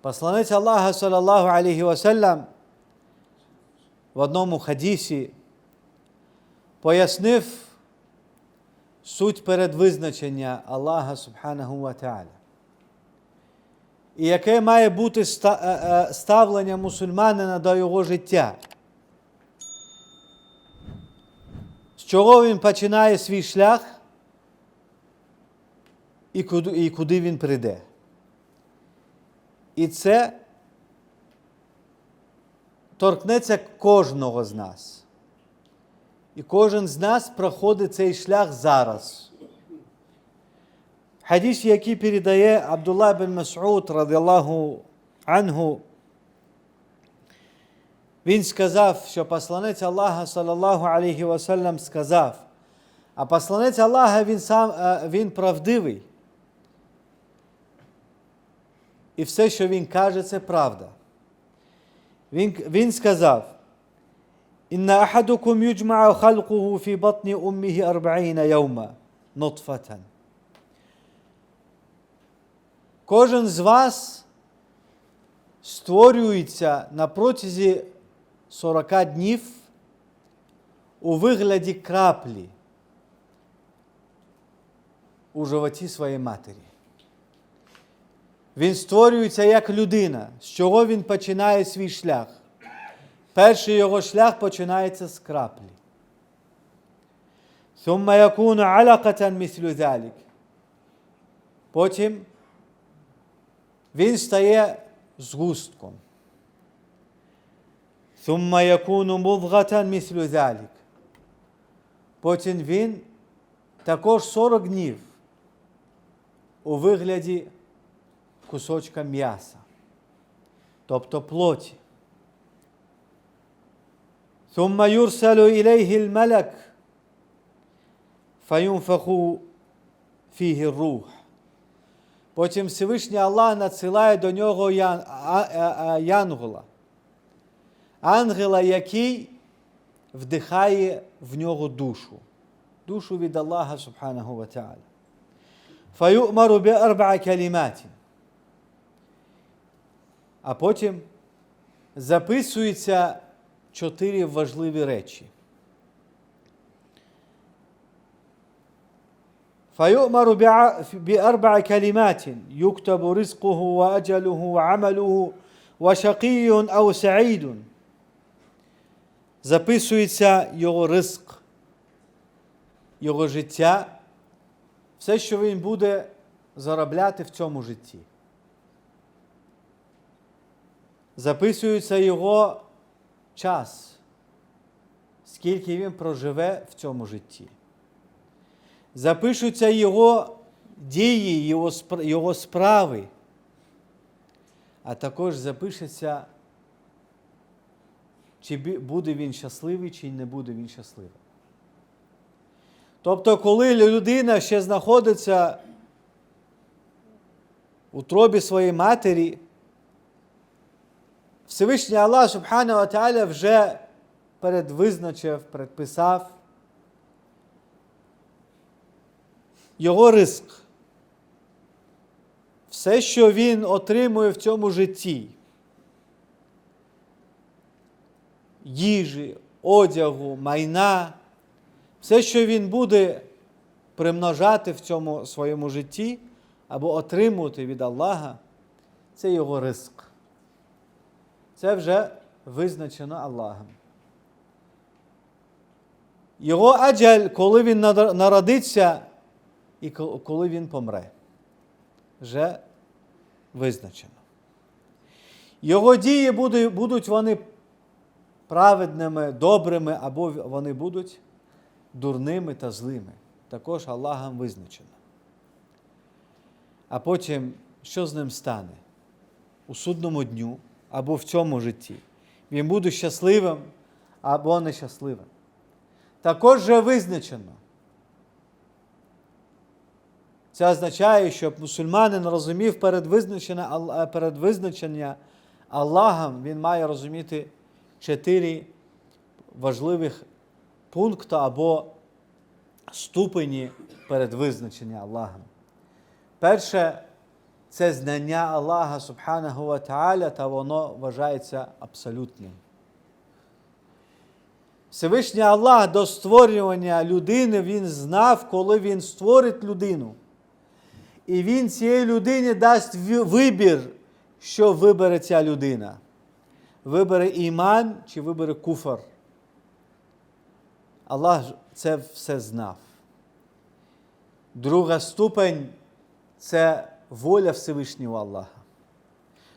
Посланець Аллаха, салаллаху алейхи васелям, в одному хадісі пояснив суть передвизначення Аллаха Субханаху ва Та'аля. І яке має бути е, е, ставлення мусульманина до його життя. З чого він починає свій шлях і куди він прийде. І це торкнеться кожного з нас. І кожен з нас проходить цей шлях зараз. Хадіс, який передає Абдулlah бен Мас'уд, радилlahu анху, він сказав, що посланець Аллаха, салаллаху алейхи ваsallam, сказав, а посланець Аллаха, він сам е, він правдивий. і все, що він каже, це правда. Він він сказав: Інна ахадукум юджмау халкуху фі батні уммігі арбаїна яума нотфатан. Кожен з вас створюється на протязі 40 днів у вигляді краплі у животі своєї матері. Він створюється як людина, з чого він починає свій шлях. Перший його шлях починається з краплі. ثم يكون علقة مثل ذلك. Потім він стає згустком. ثم يكون مضغة مثل ذلك. Потім він також 40 днів у вигляді кусочка м'яса, тобто плоті. ثم يرسل إليه الملك فينفخ فيه الروح. Потім Всевишній Аллах надсилає до нього ян, а, а, а, янгола. Ангела, який вдихає в нього душу. Душу від Аллаха Субханаху ва Ta'ala. فيؤمر بأربع كلمات. А потім записується чотири важливі речі. فيؤمر بع- بأربع كلمات يكتب رزقه وأجله وعمله وشقي أو سعيد записується його риск, його життя, все, що він буде заробляти в цьому житті. Записується його час, скільки він проживе в цьому житті. Запишуться його дії, його, справи, а також запишеться, чи буде він щасливий, чи не буде він щасливий. Тобто, коли людина ще знаходиться у тробі своєї матері, Всевишній Аллах Субхану Ва Та'аля вже передвизначив, предписав його риск. Все, що він отримує в цьому житті. Їжі, одягу, майна, все, що він буде примножати в цьому своєму житті або отримувати від Аллаха, це його риск. Це вже визначено Аллахом. Його аджаль, коли він народиться і коли він помре, вже визначено. Його дії буде- будуть вони праведними, добрими, або вони будуть дурними та злими. Також Аллахом визначено. А потім, що з ним стане? У судному дню або в цьому житті. Він буде щасливим або нещасливим. Також вже визначено. Це означає, щоб мусульманин розумів передвизначення, е, передвизначення Аллахом, він має розуміти чотири важливих пункти або ступені передвизначення Аллахом. Перше, це знання Аллаха Субханаху Та'аля, та воно вважається абсолютним. Всевишній Аллах до створювання людини Він знав, коли Він створить людину. І Він цій людині дасть вибір, що вибере ця людина. Вибере іман чи вибере куфар. Аллах це все знав. Друга ступень це воля Всевишнього Аллаха.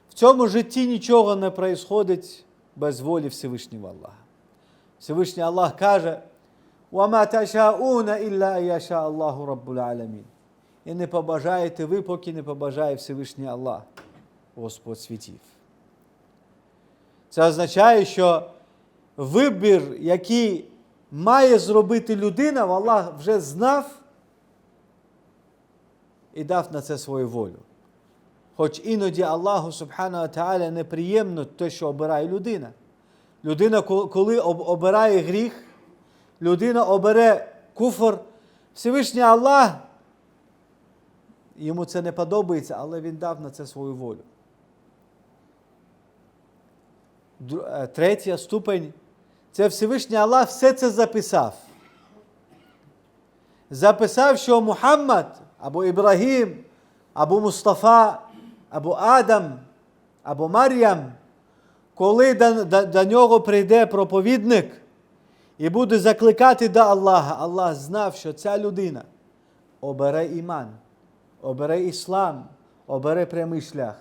В цьому житті нічого не проїсходить без волі Всевишнього Аллаха. Всевишній Аллах каже, «Вама ілля яша Аллаху Раббул І не побажаєте ви, поки не побажає Всевишній Аллах, Господь світів. Це означає, що вибір, який має зробити людина, Аллах вже знав і дав на це свою волю. Хоч іноді Аллаху Субхану Тааля неприємно те, що обирає людина. Людина, коли обирає гріх, людина обере куфр, Всевишній Аллах, йому це не подобається, але він дав на це свою волю. Е, Третя ступень це Всевишній Аллах все це записав. Записав, що Мухаммад або Ібрагім, або Мустафа, або Адам, або Мар'ям, коли до, до, до нього прийде проповідник і буде закликати до Аллаха, Аллах знав, що ця людина обере іман, обере іслам, обере прямий шлях.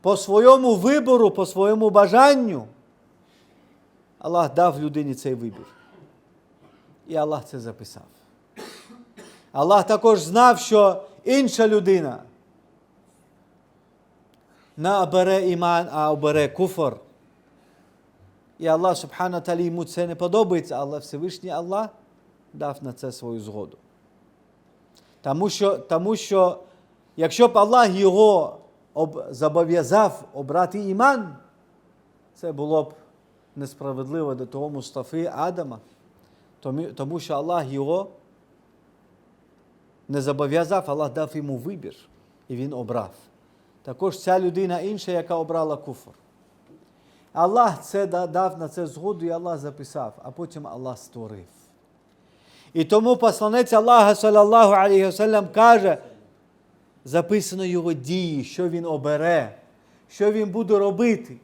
По своєму вибору, по своєму бажанню, Аллах дав людині цей вибір. І Аллах це записав. Аллах також знав, що інша людина не обере іман, а обере куфр. І Аллах Субхану Талі йому це не подобається, але Всевишній Аллах дав на це свою згоду. Тому що, тому що якщо б Аллах його об, зобов'язав обрати іман, це було б несправедливо до того Мустафи Адама, тому що Аллах його не зобов'язав, Аллах дав йому вибір, і він обрав. Також ця людина інша, яка обрала куфр. Аллах це дав на це згоду, і Аллах записав, а потім Аллах створив. І тому посланець Аллаха, салаллаху алейхи каже, записано його дії, що він обере, що він буде робити.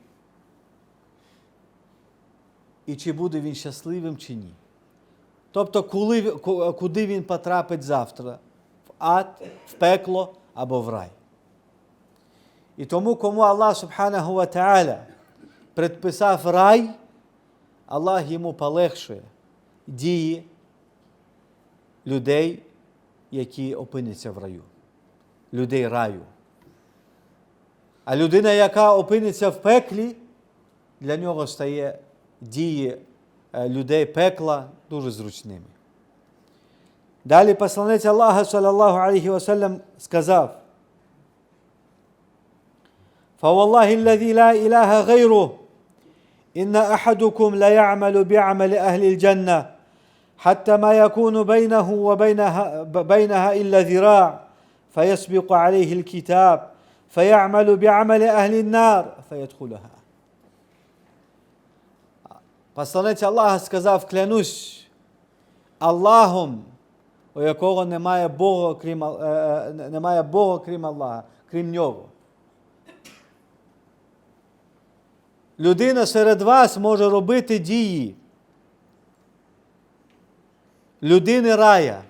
І чи буде він щасливим, чи ні. Тобто, коли, куди він потрапить завтра? Ад, в пекло або в рай. І тому, кому Аллах Субханаху Та'аля предписав рай, Аллах йому полегшує дії людей, які опиняться в раю, людей раю. А людина, яка опиниться в пеклі, для нього стає дії е, людей пекла дуже зручними. Далі посланець Аллаха, салаллаху алейхи вассалям, сказав, فوالله الذي لا إله غيره إن أحدكم ليعمل بعمل أهل الجنة حتى ما يكون بينه وبينها بينها إلا ذراع فيسبق عليه الكتاب فيعمل بعمل أهل النار فيدخلها Посланець Аллаха сказав, клянусь Аллахом, у якого немає Бога, крім, е, е, немає Бога, крім Аллаха, крім нього. Людина серед вас може робити дії. Людини рая.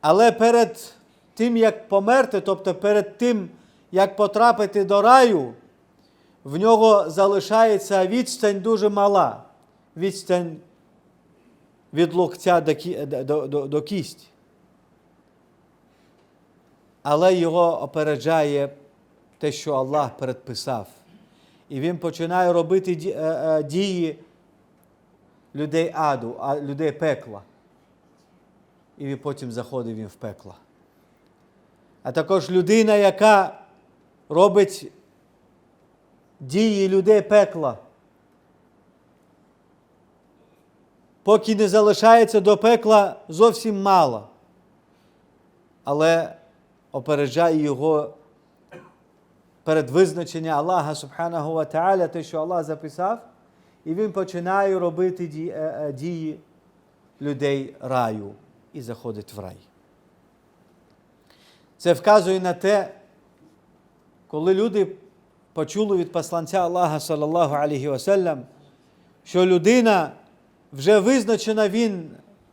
Але перед тим, як померти, тобто перед тим, як потрапити до раю, в нього залишається відстань дуже мала. Відстань від локтя до, до, до, до кісті. Але його опереджає те, що Аллах передписав. І він починає робити е, е, дії людей аду, людей пекла. І потім заходить він в пекло. А також людина, яка робить дії людей пекла. Поки не залишається до пекла зовсім мало. але опереджає його перед визначення Аллаха Субханаху Ва Та'аля, те, що Аллах записав, і він починає робити е, е, дії людей раю і заходить в рай. Це вказує на те, коли люди почули від посланця Аллаха, салаллаху алейхі васеллям, що людина вже визначена він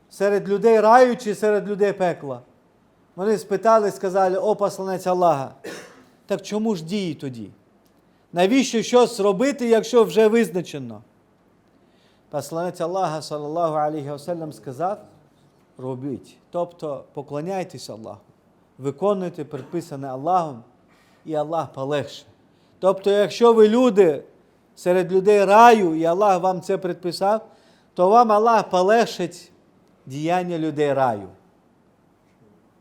серед людей раю чи серед людей пекла. Вони спитали, сказали, о посланець Аллаха, так чому ж дії тоді? Навіщо щось робити, якщо вже визначено? Посланець Аллаха, салаллаху алейхі васеллям, сказав, робіть. Тобто поклоняйтесь Аллаху, виконуйте предписане Аллахом, і Аллах полегше. Тобто, якщо ви люди серед людей раю, і Аллах вам це предписав, то вам Аллах полегшить діяння людей раю.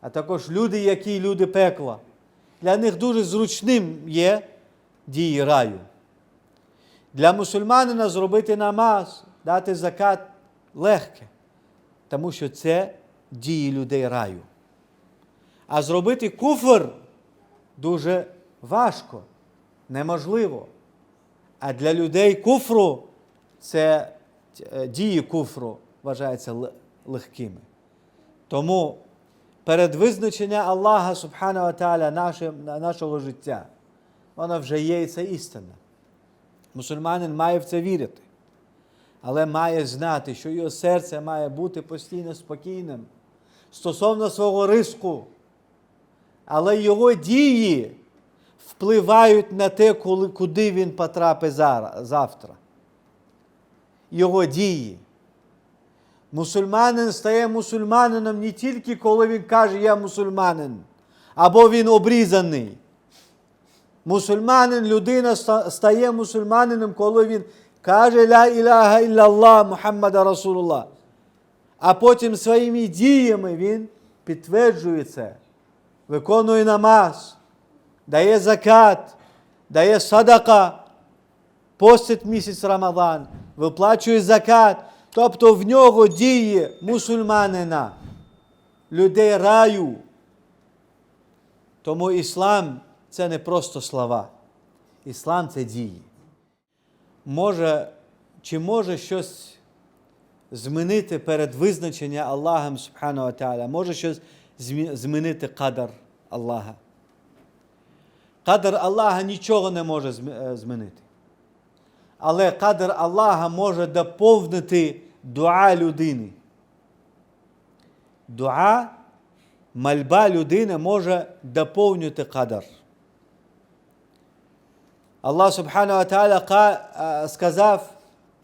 А також люди, які люди пекла. Для них дуже зручним є дії раю. Для мусульманина зробити намаз, дати закат легке, тому що це дії людей раю. А зробити куфр дуже важко, неможливо. А для людей куфру це дії куфру вважаються легкими. Тому перед визначенням Аллаха Субхану Тааля нашого життя, воно вже є і це істина. Мусульманин має в це вірити, але має знати, що його серце має бути постійно спокійним стосовно свого риску. Але його дії впливають на те, куди він потрапить завтра. Його дії. Мусульманин стає мусульманином не тільки коли він каже, я мусульманин, або він обрізаний. Мусульманин, людина стає мусульманином, коли він каже Ла ілаха іллаллах Мухаммада Расулулlah. А потім своїми діями він підтверджує це, виконує намаз, дає закат, дає садака, постить місяць Рамадан, виплачує закат. Тобто в нього діє мусульманина, людей раю. Тому іслам це не просто слова. Іслам це дії. Може, чи може щось змінити перед визначенням Аллахом Субхану Тааля? Може щось змінити кадар Аллаха? Кадр Аллаха нічого не може е, змінити Але кадр Аллаха може доповнити дуа людини. Дуа, мольба людини може доповнити кадр. Аллах Субхану Ва Тааля ка- е, сказав,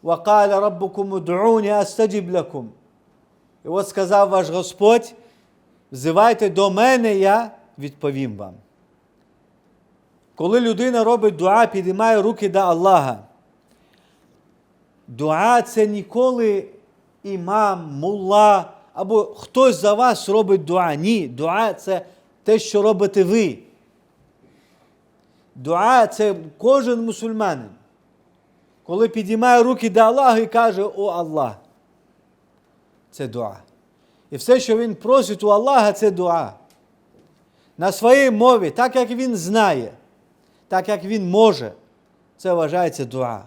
وقال ربكم ادعوني استجب لكم. І от сказав ваш Господь, взивайте до мене, я відповім вам. Коли людина робить дуа, підіймає руки до Аллаха. Дуа це ніколи імам, мулла або хтось за вас робить дуа. Ні, дуа це те, що робите ви. Дуа це кожен мусульманин. Коли підіймає руки до Аллаха і каже, о Аллах. Це дуа. І все, що він просить у Аллаха, це дуа. На своїй мові, так як він знає, так як він може, це вважається дуа.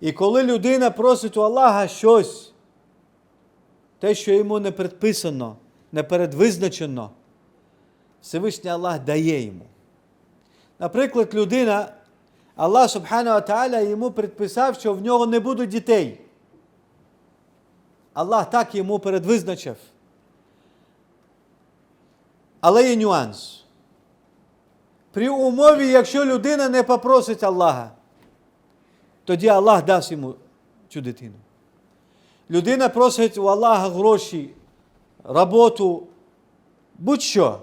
І коли людина просить у Аллаха щось, те, що йому не предписано, не передвизначено, Всевишній Аллах дає йому. Наприклад, людина, Аллах Субхану Ва Тааля йому предписав, що в нього не буде дітей. Аллах так йому передвизначив. Але є нюанс. При умові, якщо людина не попросить Аллаха, тоді Аллах дасть йому цю дитину. Людина просить у Аллаха гроші, роботу, будь-що.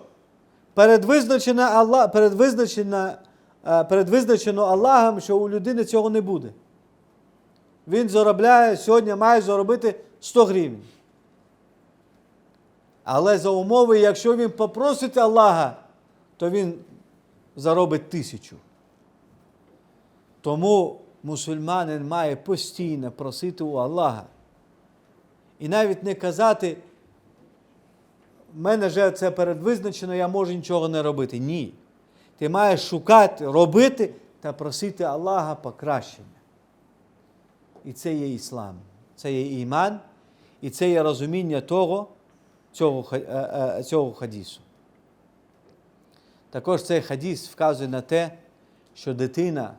Передвизначено, Аллах, передвизначено, передвизначено Аллахом, що у людини цього не буде. Він заробляє, сьогодні має заробити 100 гривень. Але за умови, якщо він попросить Аллаха, то він заробить тисячу. Тому мусульманин має постійно просити у Аллаха. І навіть не казати в мене вже це передвизначено, я можу нічого не робити. Ні. Ти маєш шукати, робити та просити Аллаха покращення. І це є іслам, це є іман, і це є розуміння того, цього, е, е, цього хадісу. Також цей хадіс вказує на те, що дитина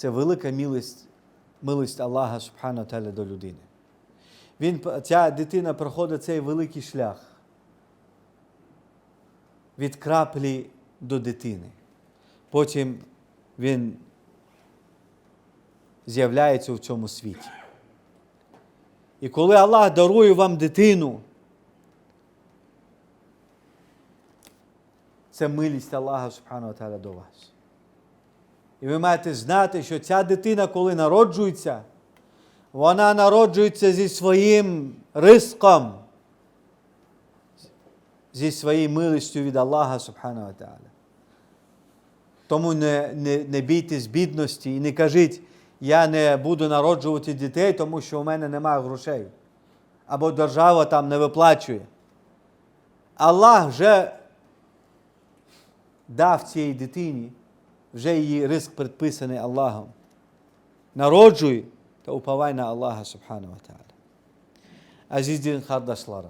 це велика милість, милість Аллаха Субхану Таля до людини. Він, ця дитина проходить цей великий шлях від краплі до дитини. Потім він з'являється в цьому світі. І коли Аллах дарує вам дитину, це милість Аллаха Субхану Таля до вас. І ви маєте знати, що ця дитина, коли народжується, вона народжується зі своїм риском, зі своєю милістю від Аллаха Субхану Таля. Тому не, не, не бійтесь бідності і не кажіть, я не буду народжувати дітей, тому що у мене немає грошей. Або держава там не виплачує. Аллах вже дав цій дитині, вже її риск предписаний Аллахом. Народжуй та уповай на Аллаха Субхану Ва Таala. Aziz din kardeşlerim.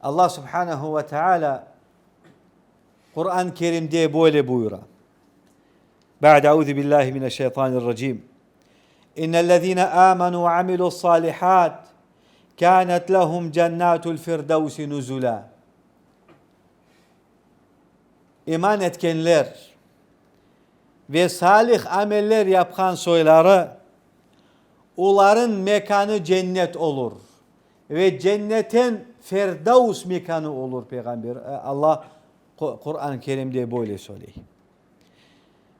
Allah Subhanahu ve Teala Kur'an-ı Kerim'de böyle buyuruyor. بعد أعوذ بالله من الشيطان الرجيم إن الذين آمنوا وعملوا الصالحات كانت لهم جنات الفردوس نزلا İman etkenler ve salih ameller yapan soyları onların mekanı cennet olur. Ve cennetin Firdevs mekanı olur peygamber. E, Allah Kur'an-ı Kerim'de böyle söylüyor.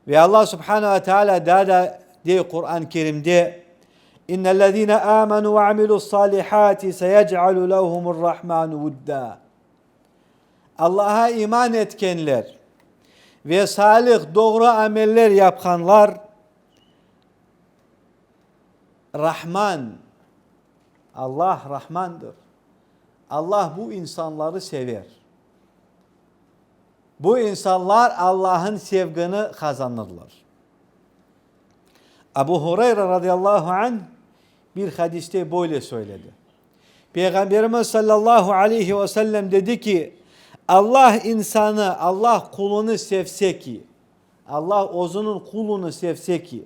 Ve Allah Subhanahu ve Teala daha da diye Kur'an-ı Kerim'de İnnellezîne âmenû ve amilu's-salihâti seyec'alu lehumur-rahmânu vudda. Allah'a iman etkenler ve salih doğru ameller yapanlar Rahman Allah Rahmandır. Allah bu insanları sever. Bu insanlar Allah'ın sevgini kazanırlar. Abu Hureyre radıyallahu anh bir hadiste böyle söyledi. Peygamberimiz sallallahu aleyhi ve sellem dedi ki Allah insanı, Allah kulunu sevse ki, Allah ozunun kulunu sevse ki,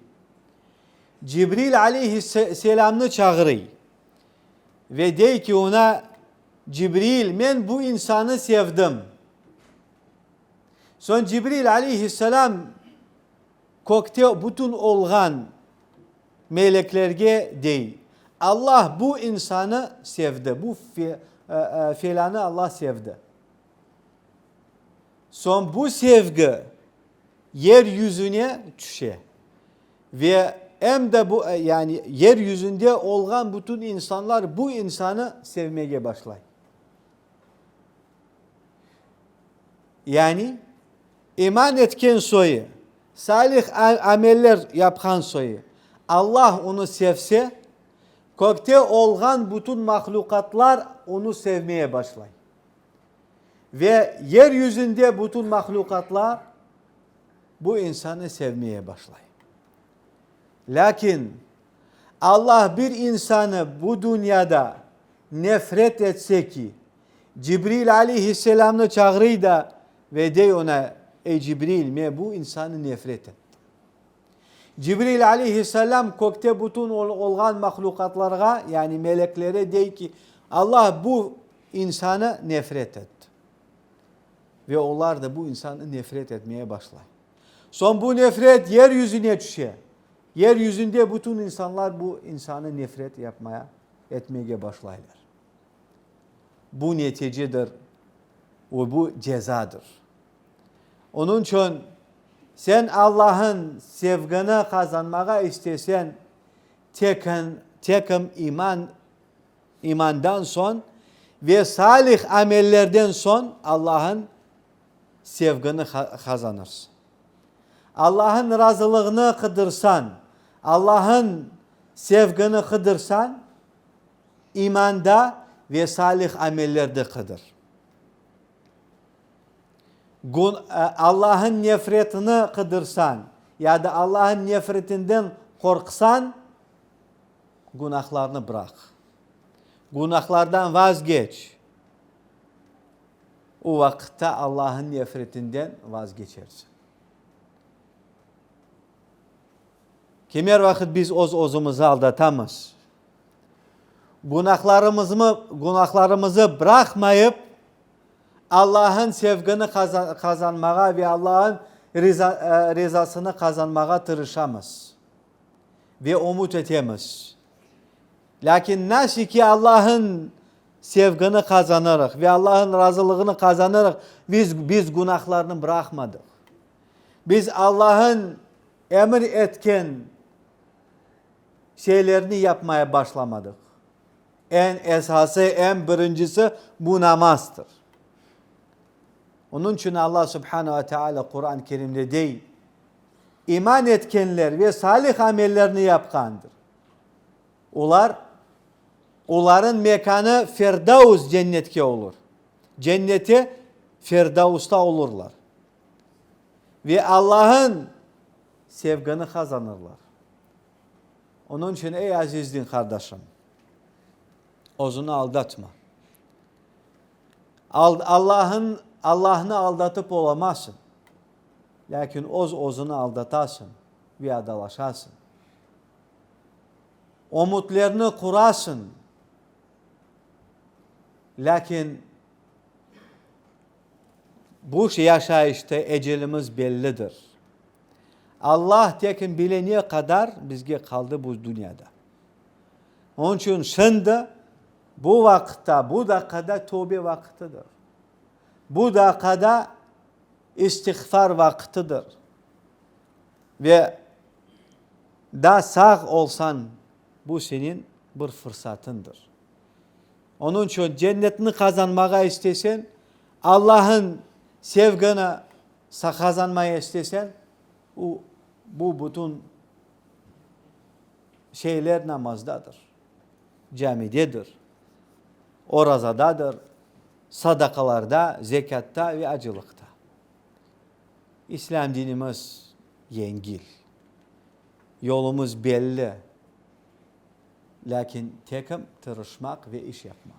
Cibril aleyhisselamını çağırır ve dey ki ona Cibril ben bu insanı sevdim. Son Cibril aleyhisselam kokte bütün olgan meleklerge dey. Allah bu insanı sevdi. Bu fi, e, e, filanı Allah sevdi. Son bu sevgi yeryüzüne düşe. Ve hem de bu yani yeryüzünde olgan bütün insanlar bu insanı sevmeye başlar. Yani iman etken soyu, salih ameller yapan soyu, Allah onu sevse, kökte olgan bütün mahlukatlar onu sevmeye başlar. Ve yeryüzünde bütün mahlukatlar bu insanı sevmeye başlar. Lakin Allah bir insanı bu dünyada nefret etse ki Cibril aleyhisselamını çağırıyı da ve de ona ey Cibril me bu insanı nefret et. Cibril aleyhisselam kökte bütün olgan mahlukatlara yani meleklere dey ki Allah bu insanı nefret et. Ve onlar da bu insanı nefret etmeye başlar. Son bu nefret yeryüzüne düşer. Yeryüzünde bütün insanlar bu insanı nefret yapmaya, etmeye başlarlar. Bu neticedir ve bu cezadır. Onun için sen Allah'ın sevgini kazanmaya istesen tekin, tekim iman imandan son ve salih amellerden son Allah'ın sevgini kazanırsın. Allah'ın razılığını kıdırsan, Allah'ın sevgini kıdırsan, imanda ve salih amellerde kıdır. Allah'ın nefretini kıdırsan ya da Allah'ın nefretinden korksan günahlarını bırak. Günahlardan vazgeç. O vakitte Allah'ın nefretinden vazgeçersin. Kemer vakit biz oz ozumuzu aldatamız. Günahlarımızı, günahlarımızı bırakmayıp Allah'ın sevgini kazan, kazanmağa ve Allah'ın rıza, e, rızasını kazanmağa tırışamız. Ve umut etemiz. Lakin nasıl ki Allah'ın sevgini kazanarak ve Allah'ın razılığını kazanarak biz, biz günahlarını bırakmadık. Biz Allah'ın emir etken şeylerini yapmaya başlamadık. En esası, en birincisi bu namazdır. Onun için Allah Subhanahu ve Teala Kur'an-ı Kerim'de değil, iman etkenler ve salih amellerini yapkandır. Onlar, onların mekanı Firdevs cennetke olur. Cenneti Firdevs'ta olurlar. Ve Allah'ın sevgini kazanırlar. Onun için ey azizliğin kardeşim, ozunu aldatma. Allah'ın Allah'ını aldatıp olamazsın. Lakin oz ozunu aldatasın ve adalaşasın. Umutlarını kurasın. Lakin bu yaşayışta ecelimiz bellidir. Allah tekin bileniye kadar bizge kaldı bu dünyada. Onun için şimdi bu vakitte, bu dakikada tövbe vaktidir. Bu dakikada istiğfar vaktidir. Ve da sağ olsan bu senin bir fırsatındır. Onun için cennetini kazanmaya istesen, Allah'ın sevgini kazanmaya istesen, bu, bu bütün şeyler namazdadır. Camidedir. Orazadadır. Sadakalarda, zekatta ve acılıkta. İslam dinimiz yengil. Yolumuz belli. Lakin tekim tırışmak ve iş yapmak.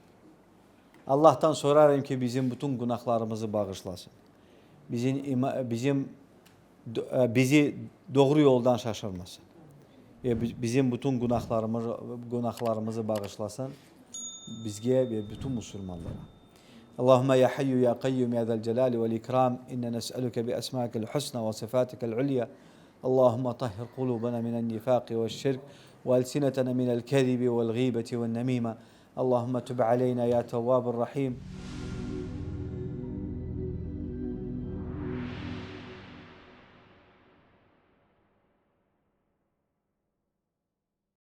Allah'tan sorarım ki bizim bütün günahlarımızı bağışlasın. Bizim, bizim bizi doğru yoldan şaşırmasın. Ve bizim bütün günahlarımızı, günahlarımızı bağışlasın. Bizge ve bütün Müslümanlara. اللهم يا حي يا قيوم يا ذا الجلال والإكرام إنا نسألك بأسمائك الحسنى وصفاتك العليا اللهم طهر قلوبنا من النفاق والشرك وألسنتنا من الكذب والغيبة والنميمة. اللهم تب علينا يا تواب الرحيم.